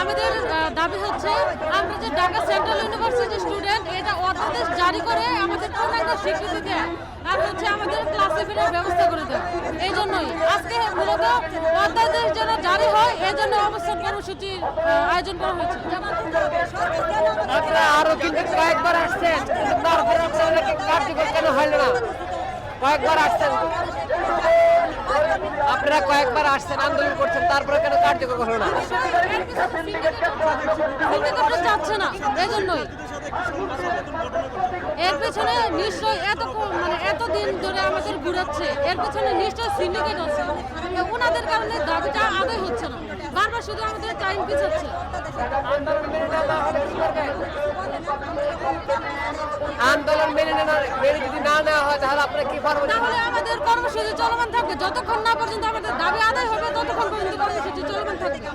আমাদের দাবি হচ্ছে আমরা যে ঢাকা সেন্ট্রাল ইউনিভার্সিটি স্টুডেন্ট এটা অধ্যাদেশ জারি করে আমাদের পূর্ণাঙ্গ স্বীকৃতি দেয় আর হচ্ছে আমাদের ক্লাসে ফেরার ব্যবস্থা করে দেয় এই জন্যই আজকে মূলত অধ্যাদেশ যেন জারি হয় এই জন্য অবস্থান কর্মসূচির আয়োজন করা হয়েছে। আপনারা আরও কিন্তু কয়েকবার আসছেন তারপরে আপনাদেরকে কার্যকর কেন হইল না? কয়েকবার আসছেন। আপনারা কয়েকবার আসছেন, আন্দোলন করছেন, তারপরে কেন কার্যকর হলো না? চাচ্ছে না এই জন্যই এর পেছনে নিশ্চয় এত মানে এত দিন ধরে আমাদের ঘুরাচ্ছে, এর পেছনে নিশ্চয় সিন্ডিকেট আছে। ওনাদের কারণে দাবিটা আদায় হচ্ছে না। বারবার শুধু আমাদের টাইম পিছাচ্ছে। মেনে যদি না নেওয়া হয় তাহলে আপনারা কি পারবেন? তাহলে আমাদের কর্মসূচি চলমান থাকবে। যতক্ষণ না পর্যন্ত আমাদের দাবি আদায় হবে ততক্ষণ পর্যন্ত কর্মসূচি চলমান থাকবে।